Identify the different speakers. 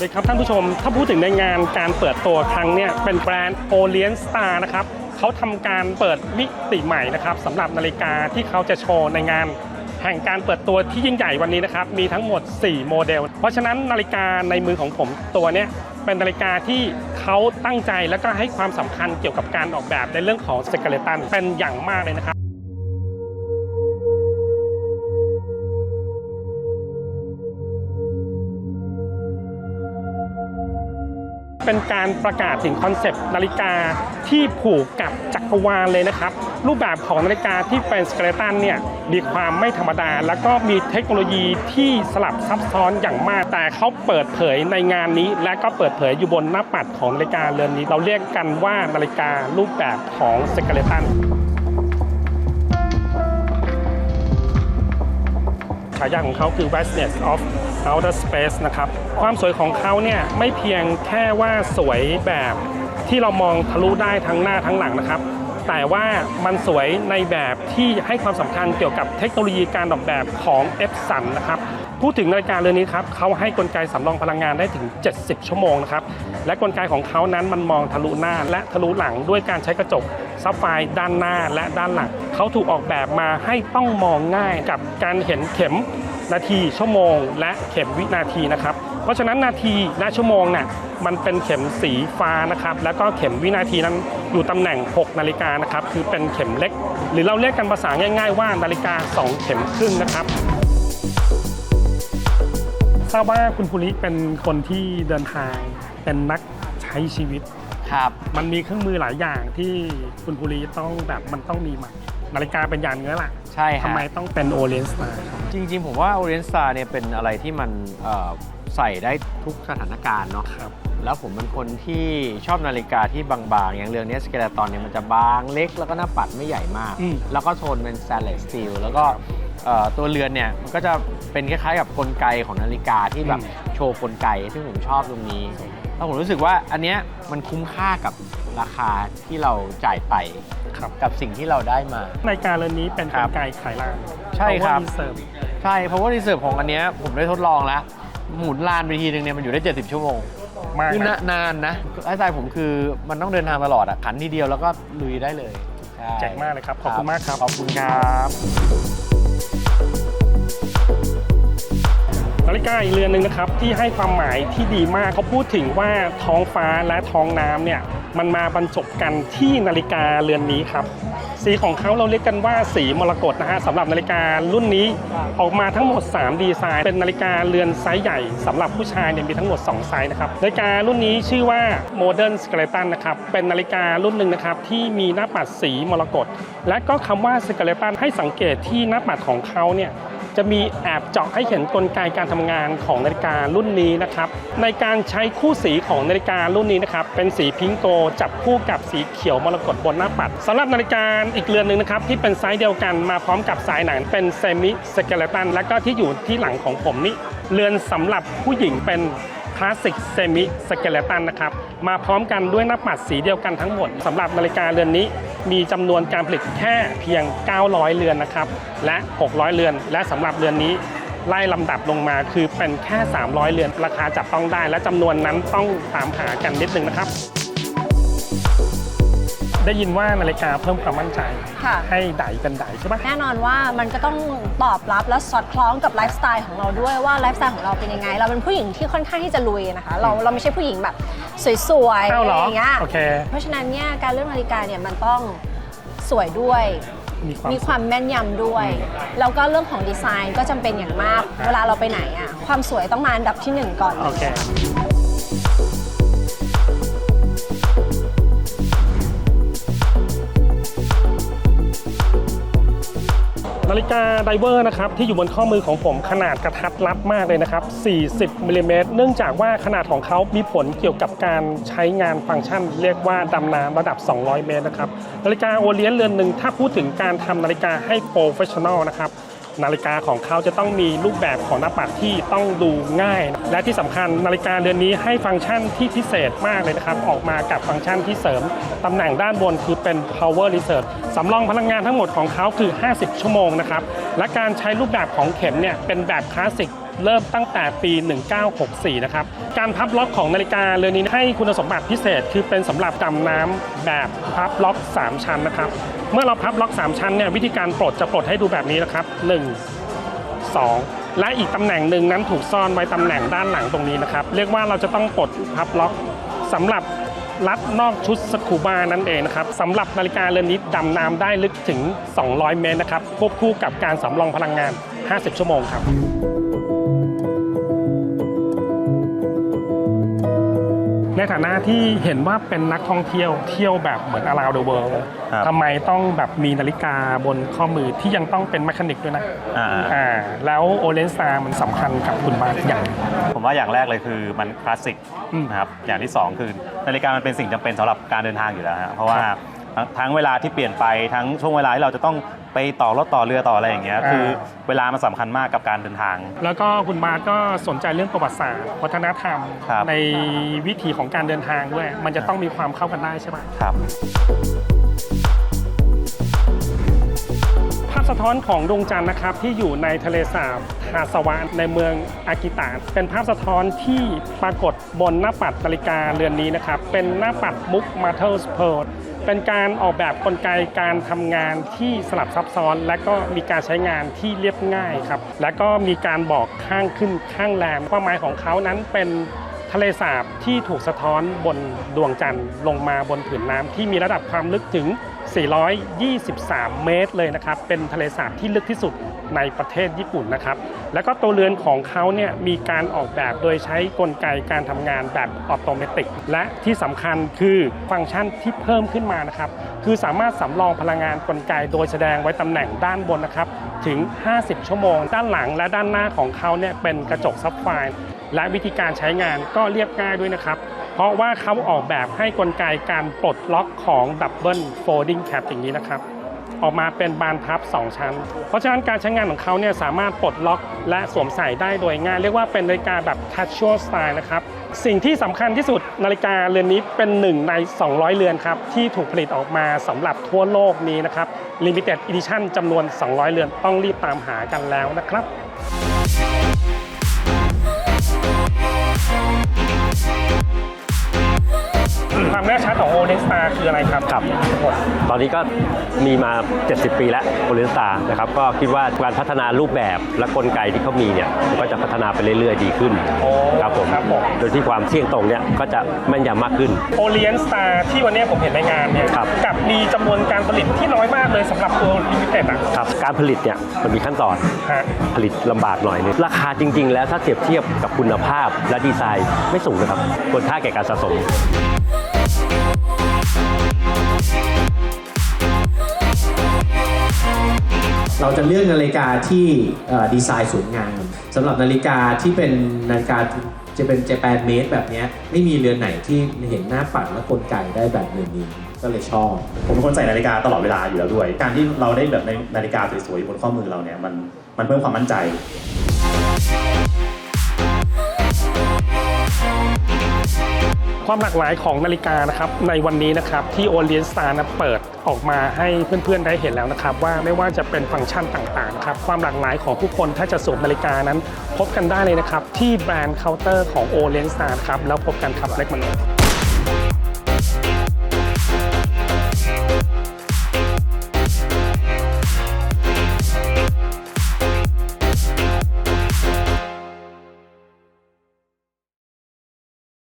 Speaker 1: วัสดีครับท่านผู้ชม ถ้าพูดถึงในงานการเปิดตัวครั้งเนี่ยเป็นแบรนด์ Orient Star นะครับเขาทำการเปิดมิติใหม่นะครับสำหรับนาฬิกาที่เขาจะโชว์ในงาน แห่งการเปิดตัวที่ยิ่งใหญ่วันนี้นะครับมีทั้งหมด 4 โมเดล เพราะฉะนั้นนาฬิกาในมือของผมตัวเนี้ยเป็นนาฬิกาที่เขาตั้งใจและก็ให้ความสำคัญเกี่ยวกับการออกแบบในเรื่องของสเกเลตันเป็นอย่างมากเลยนะครับ เป็นการประกาศถึงคอนเซปต์นาฬิกาที่ผูกกับจักรวาลเลยนะครับ รูปแบบของนาฬิกาที่เป็นสเกเลตันเนี่ยมีความไม่ธรรมดา แล้วก็มีเทคโนโลยีที่สลับซับซ้อนอย่างมาก แต่เขาเปิดเผยในงานนี้ และก็เปิดเผยอยู่บนหน้าปัดของนาฬิกาเรือนนี้ เราเรียกกันว่านาฬิการูปแบบของสเกเลตัน ฉายาของเขาคือ vastness of outer space นะครับ ความสวยของเขาเนี่ยไม่เพียงแค่ว่าสวยแบบที่เรามองทะลุได้ทั้งหน้าทั้งหลังนะครับ แต่ว่ามันสวยในแบบที่ให้ความสำคัญเกี่ยวกับเทคโนโลยีการออกแบบของ e p s o n นะครับ พูดถึงนาฬิกาเรือนนี้ครับเขาให้กลไกสำรองพลังงานได้ถึง 70 ชั่วโมงนะครับ และกลไกของเขานั้นมันมองทะลุหน้าและทะลุหลังด้วยการใช้กระจกซับไฟด้านหน้าและด้านหลังเขาถูกออกแบบมาให้ต้องมองง่ายกับการเห็นเข็มนาทีชั่วโมง และเข็มวินาทีนะครับ เพราะฉะนั้นนาทีและชั่วโมงเนี่ยมันเป็นเข็มสีฟ้านะครับ แล้วก็เข็มวินาทีนั้นอยู่ตำแหน่ง 6 นาฬิกานะครับ คือเป็นเข็มเล็ก หรือเราเรียกกันภาษาง่าย ๆ ว่านาฬิกา 2 เข็มครึ่งนะครับ ทราบว่าคุณภูริเป็นคนที่เดินทางเป็นนักใช้ชีวิต
Speaker 2: ครับ
Speaker 1: มันมีเครื่องมือหลายอย่างที่คุณภูริต้องแบบมันต้องมีมานาฬิกาเป็นอย่างเนื้อหละ
Speaker 2: ใช่ฮะ
Speaker 1: ทำไมต้องเป็นโอเลนสตาร์ครับ
Speaker 2: จริงๆ ผมว่า Orient Star เนี่ยเป็นอะไรที่มันเอ่อใส่ได้ทุกสถานการณ์เนาะ
Speaker 1: ครับ
Speaker 2: แล้วผมเป็นคนที่ชอบนาฬิกาที่บางๆ อย่างเรือนนี้สเกเลตอนเนี่ยมันจะบางเล็กแล้วก็หน้าปัดไม่ใหญ่มาก
Speaker 1: อืม
Speaker 2: แล้วก็โทนเป็น stainless steel แล้วก็เอ่อ ตัวเรือนเนี่ยมันก็จะเป็นคล้ายๆกับกลไกของนาฬิกาที่แบบโชว์กลไกซึ่งผมชอบตรงนี้แล้วผมรู้สึกว่าอันเนี้ยมันคุ้มค่ากับราคาที่เราจ่ายไป
Speaker 1: ครับ
Speaker 2: กับสิ่งที่เราได้มา
Speaker 1: รายการเรือนนี้เป็น
Speaker 2: ค
Speaker 1: ก
Speaker 2: รั
Speaker 1: ล
Speaker 2: บ
Speaker 1: ไกขายล่าง
Speaker 2: ใช่ครับ
Speaker 1: เสิร์ฟ
Speaker 2: ใช่เพราะว่ารีเสิร์ฟของอันเนี้ยผมได้ทดลองแล้วหมุนลานไปทีนึงเนี่ยมันอยู่ได้ 70 ชั่วโมง
Speaker 1: มาก
Speaker 2: คือ
Speaker 1: นะ
Speaker 2: นานนะไลฟ์สไตล์ผมคือมันต้องเดินทางตลอดอะขันทีเดียวแล้วก็ลุยได้เลยใช่
Speaker 1: เจ๋งมากเลยครับ ขอบคุณมากครับ
Speaker 2: ขอบคุณครับ
Speaker 1: นาฬิกาอีกเรือนหนึ่งนะครับที่ให้ความหมายที่ดีมากเขาพูดถึงว่าท้องฟ้าและท้องน้ำเนี่ยมันมาบรรจบกันที่นาฬิกาเรือนนี้ครับ สีของเขาเราเรียกกันว่าสีมรกตนะฮะสำหรับนาฬิการุ่นนี้ออกมาทั้งหมด 3 ดีไซน์ เป็นนาฬิกาเรือนไซส์ใหญ่สำหรับผู้ชายเนี่ยมีทั้งหมด 2 ไซส์นะครับนาฬิการุ่นนี้ชื่อว่า Modern Skeleton นะครับเป็นนาฬิการุ่นหนึ่งนะครับที่มีหน้าปัดสีมรกตและก็คำว่า Skeleton ให้สังเกตที่หน้าปัดของเขาเนี่ย จะมีแอบเจาะให้เห็นกลไกการทำงานของนาฬิการุ่นนี้นะครับ ในการใช้คู่สีของนาฬิการุ่นนี้นะครับ เป็นสีพิงโกจับคู่กับสีเขียวมรกตบนหน้าปัดสำหรับนาฬิกาอีกเรือนหนึ่งนะครับ ที่เป็นไซส์เดียวกันมาพร้อมกับสายหนังเป็นเซมิสเกเลตันและก็ที่อยู่ที่หลังของผมนี่เรือนสำหรับผู้หญิงเป็น ลาสสิกเซมิสเกเลตันนะครับ มาพร้อมกันด้วยหน้าปัดสีเดียวกันทั้งหมดสำหรับนาฬิกาเรือนนี้ มีจำนวนการผลิตแค่เพียง 900 เรือนนะครับ และ 600 เรือน และสำหรับเรือนนี้ไล่ลำดับลงมาคือเป็นแค่ 300 เรือน ราคาจับต้องได้ และจำนวนนั้นต้องตามหากันนิดนึงนะครับ ได้ยินว่านาฬิกาเพิ่มความมั่นใจ
Speaker 3: ค่ะ
Speaker 1: ให้ไดเป็นไดใช่ปะ
Speaker 3: แน่นอนว่ามันก็ต้องตอบรับและสอดคล้องกับไลฟ์สไตล์ของเราด้วยว่าไลฟ์สไตล์ของเราเป็นยังไง เราเป็นผู้หญิงที่ค่อนข้างที่จะลุยนะคะ เราเราไม่ใช่ผู้หญิงแบบสวยๆ
Speaker 1: เอ้า
Speaker 3: อะ
Speaker 1: เหร
Speaker 3: ไร
Speaker 1: อ
Speaker 3: อย่างเงี้ย
Speaker 1: โอเค
Speaker 3: เพราะฉะนั้นเนี่ยการเลือกนาฬิกาเนี่ยมันต้องสวยด้วย
Speaker 1: มีความ
Speaker 3: มีความแม่นยำด้วย แล้วก็เรื่องของดีไซน์ก็จำเป็นอย่างมาก
Speaker 1: ครับ
Speaker 3: เวลาเราไปไหนอะความสวยต้องมาอันดับที่หนึ่งก่อน
Speaker 1: โอเค นาฬิกาไดเวอร์นะครับที่อยู่บนข้อมือของผมขนาดกระทัดรัดมากเลยนะครับ 40มิลลิเมตรเนื่องจากว่าขนาดของเขามีผลเกี่ยวกับการใช้งานฟังก์ชัน เรียกว่าดำน้ำระดับ 200 เมตรนะครับนาฬิกาโอเลียนเรือนหนึ่งถ้าพูดถึงการทำนาฬิกาให้โปรเฟชชั่นอลนะครับ นาฬิกาของเขาจะต้องมีรูปแบบของหน้าปัดที่ต้องดูง่าย และที่สำคัญนาฬิกาเรือนนี้ให้ฟังก์ชันที่พิเศษมากเลยนะครับ ออกมากับฟังก์ชันที่เสริมตำแหน่งด้านบนคือเป็น power reserve สำรองพลังงานทั้งหมดของเขาคือ 50 ชั่วโมงนะครับ และการใช้รูปแบบของเข็มเนี่ยเป็นแบบคลาสสิกเริ่มตั้งแต่ปี 1964 นะครับ การพับล็อกของนาฬิกาเรือนนี้ให้คุณสมบัติพิเศษ คือเป็นสำหรับดำน้ำแบบพับล็อก 3 ชั้นนะครับ เมื่อเราพับล็อก 3 ชั้นเนี่ยวิธีการปลดจะปลดให้ดูแบบนี้นะครับ 1 2 และอีกตำแหน่งหนึ่งนั้นถูกซ่อนไว้ตำแหน่งด้านหลังตรงนี้นะครับ เรียกว่าเราจะต้องปลดพับล็อกสำหรับรัดนอกชุดสกูบานั่นเองนะครับสำหรับนาฬิกาเรือนนี้ดำน้ำได้ลึกถึง 200 เมตรนะครับควบคู่กับการสำรองพลังงาน 50 ชั่วโมงครับ ในฐานะที่เห็นว่าเป็นนักท่องเที่ยวเที่ยวแบบเหมือน around the world
Speaker 4: ครับ
Speaker 1: ทำไมต้องแบบมีนาฬิกาบนข้อมือที่ยังต้องเป็นแมคานิกด้วยนะ
Speaker 4: อ่า
Speaker 1: อ่าแล้วโอเลนสตาร์มันสำคัญกับคุณมากอย่าง
Speaker 4: ผมว่าอย่างแรกเลยคือมันคลาสสิก
Speaker 1: อืม
Speaker 4: นะครับอย่างที่ 2 คือนาฬิกามันเป็นสิ่งจำเป็นสำหรับการเดินทางอยู่แล้วฮะเพราะว่า ทั้งทั้งเวลาที่เปลี่ยนไปทั้งช่วงเวลาที่เราจะต้องไปต่อรถต่อเรือต่ออะไรอย่างเงี้ย
Speaker 1: อ่า
Speaker 4: คือเวลามันสำคัญมากกับการเดินทาง
Speaker 1: แล้วก็คุณมาร์ทก็สนใจเรื่องประวัติศาสตร์วัฒนธรรม
Speaker 4: ครับ
Speaker 1: ในวิถีของการเดินทางด้วย มันจะต้องมีความเข้ากันได้ใช่ไหม
Speaker 4: ครับ
Speaker 1: ภาพสะท้อนของดวงจันทร์นะครับที่อยู่ในทะเลสาบฮาสวะในเมืองอากิตะเป็นภาพสะท้อนที่ปรากฏบนหน้าปัดนาฬิกาเรือนนี้นะครับเป็นหน้าปัดมุกมาเท l ร์สเพล เป็นการออกแบบกลไกการทำงานที่สลับซับซ้อน และก็มีการใช้งานที่เรียบง่ายครับ และก็มีการบอกข้างขึ้นข้างแรมความหมายของเขานั้นเป็นทะเลสาบที่ถูกสะท้อนบนดวงจันทร์ลงมาบนผืนน้ำที่มีระดับความลึกถึง 423 เมตรเลยนะครับ เป็นทะเลสาบที่ลึกที่สุดในประเทศญี่ปุ่นนะครับ แล้วก็ตัวเรือนของเขาเนี่ยมีการออกแบบโดยใช้กลไกการทำงานแบบออโตเมติก และที่สำคัญคือฟังก์ชันที่เพิ่มขึ้นมานะครับ คือสามารถสำรองพลังงานกลไกโดยแสดงไว้ตำแหน่งด้านบนนะครับ ถึง 50 ชั่วโมง ด้านหลังและด้านหน้าของเขาเนี่ยเป็นกระจกซับไฟและวิธีการใช้งานก็เรียบง่ายด้วยนะครับ ราะว่าเขาออกแบบให้กลไกการปลดล็อกของดับเบิลโฟลดิ้งแคปอย่างนี้นะครับ ออกมาเป็นบานพับ 2 ชั้น เพราะฉะนั้นการใช้งานของเขาเนี่ยสามารถปลดล็อกและสวมใส่ได้โดยง่าย เรียกว่าเป็นนาฬิกาแบบ casual style นะครับ สิ่งที่สำคัญที่สุดนาฬิกาเรือนนี้เป็นหนึ่งใน 200 เรือนครับ ที่ถูกผลิตออกมาสำหรับทั่วโลกนี้นะครับ limited edition จำนวน 200 เรือนต้องรีบตามหากันแล้วนะครับ ความแน่ชัดของโอเลนสตาคืออะไรครับ
Speaker 5: ครับ ตอนนี้ก็มีมา 70 ปีแล้วโอเลนสตาร์นะครับก็คิดว่าการพัฒนารูปแบบและกลไกที่เขามีเนี่ยมันก็จะพัฒนาไปเรื่อยๆ ดีขึ้น
Speaker 1: โอ้
Speaker 5: ครับผม
Speaker 1: ครับผม
Speaker 5: โดยที่ความเที่ยงตรงเนี่ยก็จะแม่นยำมากขึ้น
Speaker 1: โอเลียนสตาร์ที่วันนี้ผมเห็นในงานเนี่ย
Speaker 5: ครับ
Speaker 1: กับมีจำนวนการผลิตที่น้อยมากเลยสำหรับตัวลิมิเต็ดอะ
Speaker 5: ครับการผลิตเนี่ยมันมีขั้นตอน
Speaker 1: ฮะ
Speaker 5: ผลิตลำบากหน่อยนึงราคาจริง ๆ แล้วถ้าเทียบเทียบกับคุณภาพและดีไซน์ไม่สูงนะครับควรค่าแก่การสะสม
Speaker 6: เราจะเลือกนาฬิกาที่ดีไซน์สวยงามสำหรับนาฬิกาที่เป็นนาฬิกาจะเป็นเจแปนเมดแบบนี้ไม่มีเรือนไหนที่เห็นหน้าปัดและกลไกได้แบบเรือนนี้ก็เลยชอบ
Speaker 7: ผมเป็นคนใส่นาฬิกาตลอดเวลาอยู่แล้วด้วย การที่เราได้แบบในนาฬิกาสวยๆบนข้อมือเราเนี่ยมันมันเพิ่มความมั่นใจ
Speaker 1: ความหลากหลายของนาฬิกานะครับในวันนี้นะครับที่โอเลียนสตาร์เปิดออกมาให้เพื่อนๆได้เห็นแล้วนะครับ ว่าไม่ว่าจะเป็นฟังก์ชันต่างๆนะครับความหลากหลายของผู้คนถ้าจะสวมนาฬิกานั้น พบกันได้เลยนะครับ ที่แบรนด์เคาน์เตอร์ของโอเลียนสตาร์ครับแล้วพบกันครับเล็กมัน